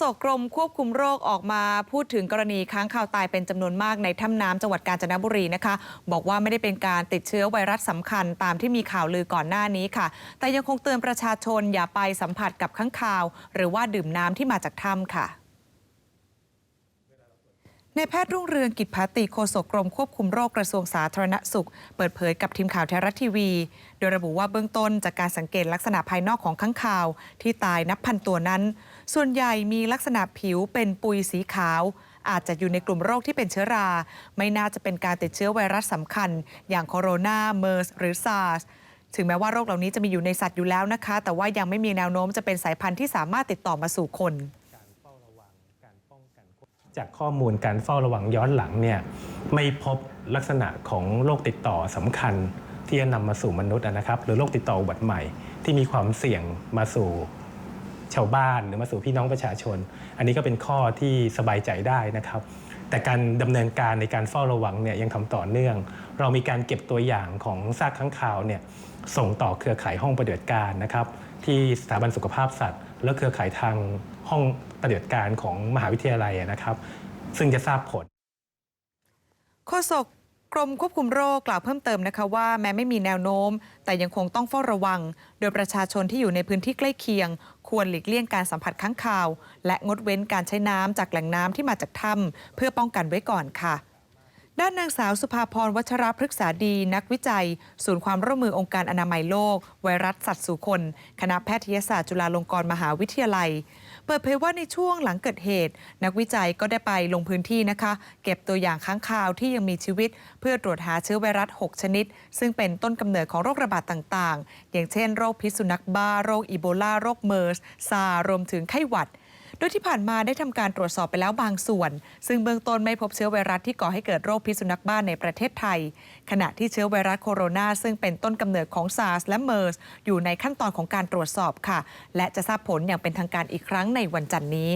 ษกกรมควบคุมโรคออกมาพูดถึงกรณีค้างคาวตายเป็นจำนวนมากในถ้ำน้ำจังหวัดกาญจนบุรีนะคะ บอกว่าไม่ได้เป็นการติดเชื้อไวรัสสำคัญตามที่มีข่าวลือก่อนหน้านี้ค่ะ แต่ยังคงเตือนประชาชนอย่าไปสัมผัสกับค้างคาว หรือว่าดื่มน้ำที่มาจากถ้ำค่ะ ในายแพทย์รุ่งเรืองกิจภาติโฆษกกรมควบคุมโรคกระทรวงสาธารณสุข เปิดเผยกับทีมข่าวไทยรัฐทีวี โดยระบุว่าเบื้องต้นจากการสังเกตลักษณะภายนอกของค้างคาว ที่ตายนับพันตัวนั้น ส่วนใหญ่มีลักษณะผิวเป็นปุยสีขาว อาจจะอยู่ในกลุ่มโรคที่เป็นเชื้อรา ไม่น่าจะเป็นการติดเชื้อไวรัสสำคัญ อย่างโคโรนาเมอร์สหรือซาร์สถึงแม้ว่าโรคเหล่านี้จะมีอยู่ในสัตว์อยู่แล้วนะคะ แต่ว่ายังไม่มีแนวโน้มจะเป็นสายพันธุ์ที่สามารถติดต่อมาสู่คน จากข้อมูลการเฝ้าระวังย้อนหลังเนี่ยไม่พบลักษณะของโรคติดต่อสำคัญที่จะนำมาสู่มนุษย์นะครับ หรือโรคติดต่ออุบัติใหม่ ที่มีความเสี่ยงมาสู่ชาวบ้านหรือมาสู่พี่น้องประชาชน อันนี้ก็เป็นข้อที่สบายใจได้นะครับ แต่การดำเนินการในการเฝ้าระวังเนี่ยยังทำต่อเนื่อง เรามีการเก็บตัวอย่างของซากค้างคาวเนี่ยส่งต่อเครือข่ายห้องปฏิบัติการนะครับที่สถาบันสุขภาพสัตว์ และเครือข่ายทางห้องปฏิบัติการของมหาวิทยาลัยนะครับ ซึ่งจะทราบผลโฆษก รมควบคุมโรคกล่าวเพิ่มเติมนะคะว่าแม้ไม่มีแนวโน้ม แต่ยังคงต้องเฝ้าระวัง โดยประชาชนที่อยู่ในพื้นที่ใกล้เคียง ควรหลีกเลี่ยงการสัมผัสค้างคาว และงดเว้นการใช้น้ำจากแหล่งน้ำที่มาจากถ้ำเพื่อป้องกันไว้ก่อนค่ะ ด้านนางสาวสุภาพรวัชรพฤกษาดีนักวิจัย ศูนย์ความร่วมมือองค์การอนามัยโลก ไวรัสสัตว์สู่คน คณะแพทยศาสตร์จุฬาลงกรณ์มหาวิทยาลัย เปิดเผยว่าในช่วงหลังเกิดเหตุ นักวิจัยก็ได้ไปลงพื้นที่นะคะ เก็บตัวอย่างค้างคาวที่ยังมีชีวิต เพื่อตรวจหาเชื้อไวรัส 6 ชนิด ซึ่งเป็นต้นกำเนิดของโรคระบาดต่าง ๆ อย่างเช่น โรคพิษสุนัขบ้าโรคอีโบลาโรคเมอร์สซาร์รวมถึงไข้หวัด โดยที่ผ่านมาได้ทำการตรวจสอบไปแล้วบางส่วน ซึ่งเบื้องต้นไม่พบเชื้อไวรัสที่ก่อให้เกิดโรคพิษสุนัขบ้าในประเทศไทย ขณะที่เชื้อไวรัสโคโรนาซึ่งเป็นต้นกำเนิดของซาร์สและเมอร์สอยู่ในขั้นตอนของการตรวจสอบค่ะ และจะทราบผลอย่างเป็นทางการอีกครั้งในวันจันทร์นี้